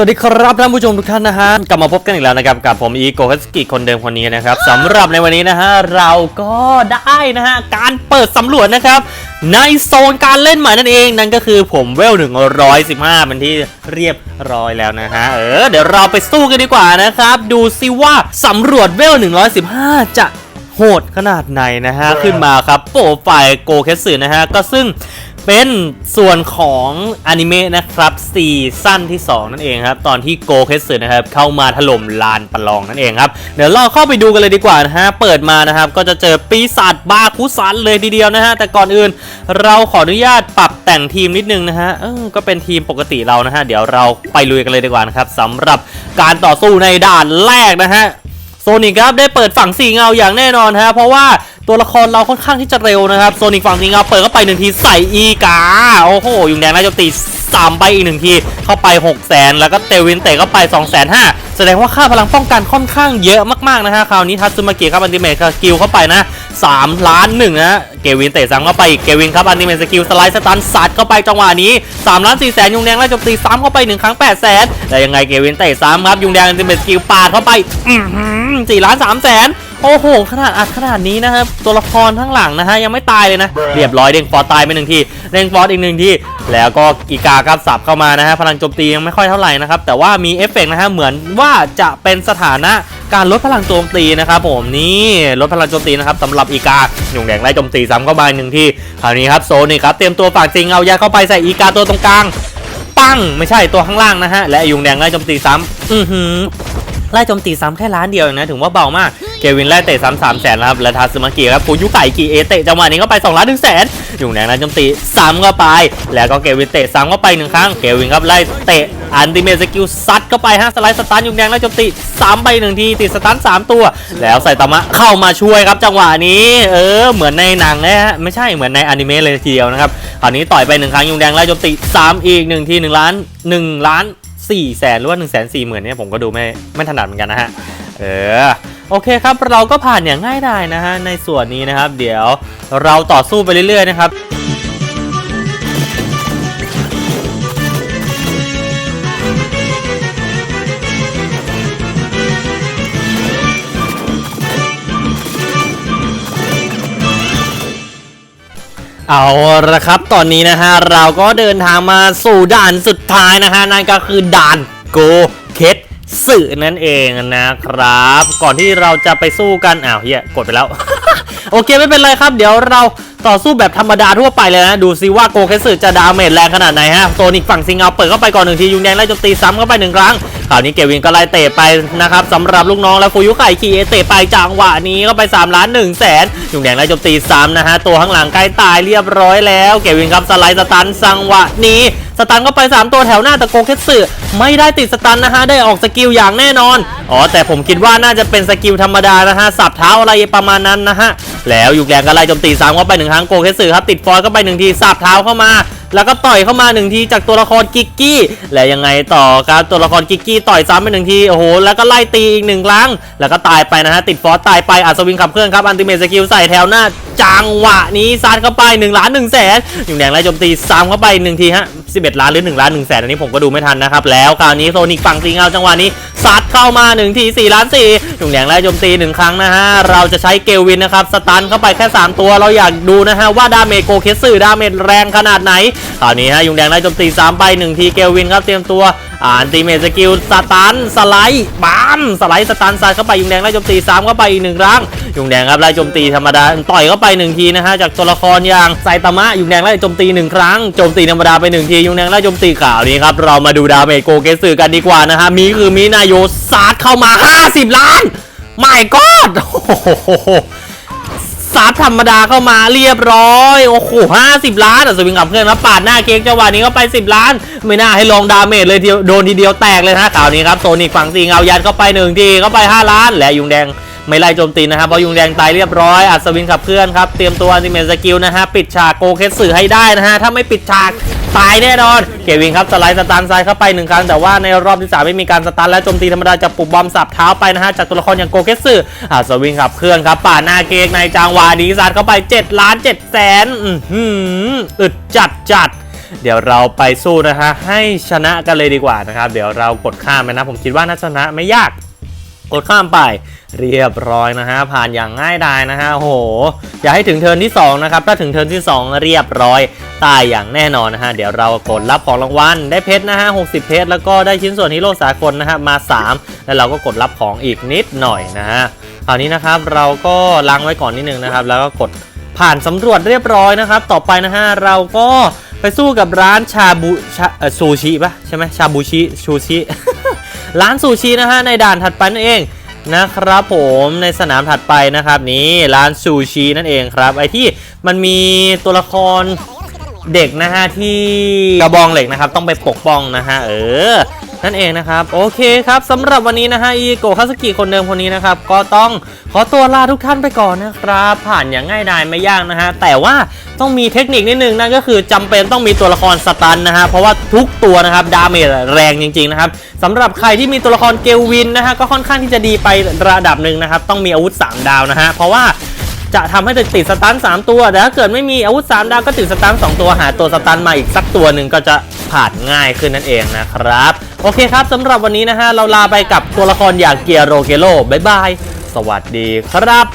สวัสดีครับท่านผู้ชมทุกท่านนะฮะกลับมาพบกันอีกแล้วนะครับกับผมอีโกฮัสกิคนเดิมคนนี้นะครับสำหรับในวันนี้นะฮะเราก็ได้นะฮะการเปิดสำรวจนะครับในโซนการเล่นใหม่นั่นเองนั่นก็คือผมเวล 115 เป็นที่เรียบร้อยแล้วนะฮะเออเดี๋ยวเราไปสู้กันดีกว่านะครับดูซิว่าสำรวจเวล 115 จะ โหดขนาดไหนนะฮะ ขึ้นมาครับโปรไฟล์โกเคสึนะฮะ ก็ซึ่งเป็นส่วนของอนิเมะนะครับซีซั่นที่ 2 นั่นเองครับ ตอนที่โกเคสึนะครับ เข้ามาถล่มลานประลองนั่นเองครับ เดี๋ยวเราเข้าไปดูกันเลยดีกว่านะฮะ เปิดมานะครับ ก็จะเจอปีศาจบาคุซันเลยทีเดียวนะฮะ แต่ก่อนอื่นเราขออนุญาตปรับแต่งทีมนิดนึงนะฮะเออก็เป็นทีมปกติเรานะฮะ เดี๋ยวเราไปลุยกันเลยดีกว่านะครับสำหรับการต่อสู้ในด่านแรกนะฮะโซ นิกครับได้เปิดฝั่งสีเงาอย่างแน่นอนฮะเพราะว่าตัวละครเราค่อนข้างที่จะเร็วนะครับโซนิกฝั่งสีเงาเปิดเข้าไปหนึ่งทีใส่อีกาโอ้โหยุงแดงน่าจะตีสามไปอีกหนึ่งทีเข้าไป6 0 0 0 0แล้วก็เตวินเตะเข้าไป2 5 0 0 0แสดงว่าค่าพลังป้องกันค่อนข้างเยอะมากๆนะฮะคราวนี้ทัตซึมากิครับอันติเมทสกิลเข้าไปนะ 3 ล้านหนึ่งนะฮะเกวินเตะซ้ำเข้าไปอีกเกวินครับอันติเมทสกิลสไลด์สตันสัดเข้าไปจังหวะนี้3ล้าน4แสนยุงแดงไล่โจมตีซ้ำเข้าไปหนึ่งครั้ง8แสนแต่ยังไงเกวินเตะซ้ำครับยุงแดงอันติเมทสกิลปาดเข้าไปสี่ล้านสามแสนโอ้โห ขนาดอัดขนาดนี้นะครับ ตัวละครข้งหลังนะฮะ ยังไม่ตายเลยนะ เรียบร้อยเด้งฟอร์ตายไปหนึ่งทีเด้งฟอร์อีกหนึ่งที แล้วก็กีกาครับสับเข้ามานะฮะ พลังโจมตียังไม่ค่อยเท่าไหร่นะครับ แต่ว่ามีเอฟเฟกต์นะฮะ เหมือนว่าจะเป็นสถานะ การลดพลังโจมตีนะครับผมนี่ลดพลังโจมตีนะครับสำหรับอีกาหยงแดงไล่โจมตีซ้ำเข้ามาหนึ่งทีคราวนี้ครับโซนี่ครับเตรียมตัวฝากจริงเอายาเข้าไปใส่อีกาตัวตรงกลางปังไม่ใช่ตัวข้างล่างนะฮะและยุงแดงไล่โจมตีซ้ำอือหือ ไล่โจมตีซ้ำแค่ล้านเดียวเองนะถือว่าเบามาก เกวินไล่เตะซ้ำสามแสนแล้วครับ และทาซึมากิครับฟูยุไก่กีเอเตะจังหวะนี้ก็ไป2ล้านหนึ่งแสนอยู่แดงไล่โจมตีซ้ำเข้าไป แล้วก็เกวินเตะซ้ำเข้าไปหนึ่งครั้ง เกวินครับไล่เตะอันติเมสกิลซัดเข้าไปฮะสไลด์สตันยุงแดงไล่โจมตีซ้ำไปหนึ่งทีติดสตันสามตัว แล้วไซตามะเข้ามาช่วยครับจังหวะนี้เออเหมือนในหนังเลยฮะไม่ใช่เหมือนในอนิเมะเลยทีเดียวนะครับคราวนี้ต่อยไปหนึ่งครั้งยุงแดงไล่โจมตีซ้ำอีกหนึ่งทีหนึ่งล้านหนึ่งล้าน สี่แสนหรือว่า1นึ่งแสนสี่หมื่นเนี่ยผมก็ดูไม่ไม่ถนัดเหมือนกันนะฮะ เออโอเคครับ เราก็ผ่านอย่างง่ายดายนะฮะในส่วนนี้นะครับ เดี๋ยวเราต่อสู้ไปเรื่อยๆนะครับ เอาละครับตอนนี้นะฮะเราก็เดินทางมาสู่ด่านสุดท้ายนะฮะนั่นก็คือด่านโกเคสสื่อนั่นเองนะครับ ก่อนที่เราจะไปสู้กันอ้าวเฮียกดไปแล้ว โอเคไม่เป็นไรครับ เดี๋ยวเราต่อสู้แบบธรรมดาทั่วไปเลยนะ ดูซิว่าโกเคสึจะดาเมจแรงขนาดไหนฮะโซนิกฝั่งซิงเอาเปิดเข้าไปก่อนหนึ่งทียุงแดงไล่โจมตีซ้ำเข้าไปหนึ่งครั้ง คราวนี้เกวินก็ไล่เตะไปนะครับสำหรับลูกน้องแล้วฟูยุไข่คีเอเตะไปจังหวะนี้ก็ไป3ล้าน1แสนยุงแดงไล่จมตีซ้ำนะฮะตัวข้างหลังใกล้ตายเรียบร้อยแล้ว เกวินครับสไลด์สตันจังหวะนี้สตันก็ไป 3 ตัวแถวหน้าแต่โกเคสึไม่ได้ติดสตันนะฮะได้ออกสกิลอย่างแน่นอน อ๋อ แต่ผมคิดว่าน่าจะเป็นสกิลธรรมดานะฮะสับเท้าอะไรประมาณนั้นนะฮะ แล้วยุงแดงก็ไล่โจมตีซ้ำเข้าไปหนึ่งครั้งโกเคสึครับติดฟอยล์เข้าไปหนึ่งทีสับเท้าเข้ามา แล้วก็ต่อยเข้ามาหนึ่งทีจากตัวละครกิกกี้ และยังไงต่อครับตัวละครกิกกี้ต่อยซ้ำไปหนึ่งทีโอ้โหแล้วก็ไล่ตีอีกหนึ่งครั้ง แล้วก็ตายไปนะฮะติดฟอสตายไปอัศวินขับเคลื่อนครับอันติเมทสกิลใส่แถวหน้าจังหวะนี้ซัดเข้าไป1ล้าน1แสนยุงแดงไล่โจมตีซ้ำเข้าไปหนึ่งทีฮะ 11 ล้านหรือ1ล้าน1แสนอันนี้ผมก็ดูไม่ทันนะครับ แล้วคราวนี้โซนิกฝั่งซีเงาจังหวะนี้ซัดเข้ามา1ที4ล้าน4ยุงแดงไล่โจมตีหนึ่งครั้งนะฮะเราจะใช้เกลวินนะครับสตันเข้าไปแค่ 3 ตัวเราอยากดูนะฮะว่าดาเมจโกเคสึดาเมจแรงขนาดไหนคราวนี้ฮะยุงแดงไล่โจมตี3ไป1ทีเกลวินครับเตรียมตัวอ่านตีเมจสกิลสตันสไลด์บา มสไลด์สตันซัดเข้าไปยุงแดงไล่โจมตี3เข้าไปอีกหนึ่งครั้งยุงแดงครับไล่โจมตีธรรมดาต่อยเข้าไปหนึ่งทีนะฮะจากตัวละครอย่างไซตามะยุงแดงไล่โจมตีหนึ่งครั้งโจมตีธรรมดาไปหนึ่งทียุงแดงไล่โจมตีข่าวนี้ครับเรามาดูดาเมจโกเกสึกันดีกว่านะฮะมีคือมีนาโยซัดเข้ามา 50 ล้านไม่กอดโอ้โห ซัดธรรมดาเข้ามาเรียบร้อย โอ้โหห้าสิบล้านอะสวิงกับเพื่อนมาปาดหน้าเค้กจังหวะนี้ก็ไป 10 ล้าน ไม่น่าให้ลองดาเมจเลยทีโดนทีเดียวแตกเลยนะข่าวนี้ครับโซนิกฝั่งซีเงายัดเข้าไปหนึ่งทีเข้าไป 5 ล้าน และยุงแดง ไม่ไล่โจมตีนะครับพราะยุงแดงตายเรียบร้อยอัศวินขับเคลื่อนครับเตรียมตัวอันติเมทสกิลนะฮะปิดฉากโกเคสึให้ได้นะฮะถ้าไม่ปิดฉากตายแน่นอน เกวินครับสไลด์สตันซ้ายเข้าไปหนึ่งครั้ง แต่ว่าในรอบที่สามไม่มีการสตันและโจมตีธรรมดาจะปุบบอมสับเท้าไปนะฮะจากตัวละครอย่างโกเคสึอัศวินขับเคลื่อนครับป่าหน้าเกกในจังวะนี้ซัดเข้าไป7ล้าน7แสนอื้อหืออึดจัดจัดเดี๋ยวเราไปสู้นะฮะให้ชนะกันเลยดีกว่านะครับ เดี๋ยวเรากดข้ามไปนะ ผมคิดว่าน่าชนะไม่ยาก กดข้ามไปเรียบร้อยนะฮะผ่านอย่างง่ายดายนะฮะโห อย่าให้ถึงเทิร์นที่สองนะครับถ้าถึงเทิร์นที่สองเรียบร้อยตายอย่างแน่นอนนะฮะเดี๋ยวเรากดรับของรางวัลได้เพชรนะฮะ60 เพชรแล้วก็ได้ชิ้นส่วนฮีโร่สากลนะฮะมา 3 แล้วเราก็กดรับของอีกนิดหน่อยนะฮะคราวนี้นะครับเราก็ล้างไว้ก่อนนิดนึงนะครับ แล้วก็กดผ่านสำรวจเรียบร้อยนะครับ ต่อไปนะฮะเราก็ไปสู้กับร้านชาบูชาซูชิปะใช่ไหมชาบูชิชูชิ ร้านซูชินะฮะในด่านถัดไปนั่นเองนะครับผมในสนามถัดไปนะครับนี่ร้านซูชินั่นเองครับ ไอที่มันมีตัวละครเด็กนะฮะที่กระบองเหล็กนะครับ ต้องไปปกป้องนะฮะเออ นั่นเองนะครับ โอเคครับสำหรับวันนี้นะฮะอีโกคาสกิคนเดิมคนนี้นะครับ ก็ต้องขอตัวลาทุกท่านไปก่อนนะครับ ผ่านอย่างง่ายดายไม่ยากนะฮะ แต่ว่าต้องมีเทคนิคนิดนึงนั่นก็คือจำเป็นต้องมีตัวละครสตันนะฮะ เพราะว่าทุกตัวนะครับดาเมจแรงจริงๆนะครับสำหรับใครที่มีตัวละครเกลวินนะฮะก็ค่อนข้างที่จะดีไประดับหนึ่งนะครับต้องมีอาวุธ 3 ดาวนะฮะเพราะว่าจะทำให้ติดสตัน3 ตัว แต่ถ้าเกิดไม่มีอาวุธ 3 ดาวก็ติดสตัน2ตัวหาตัวสตันมาอีกสักตัวหนึ่งก็จะผ่านง่ายขึ้นนั่นเองนะครับ โอเคครับสำหรับวันนี้นะฮะ เราลาไปกับตัวละครอย่างเกียโรเกโลบายบาย สวัสดีครับ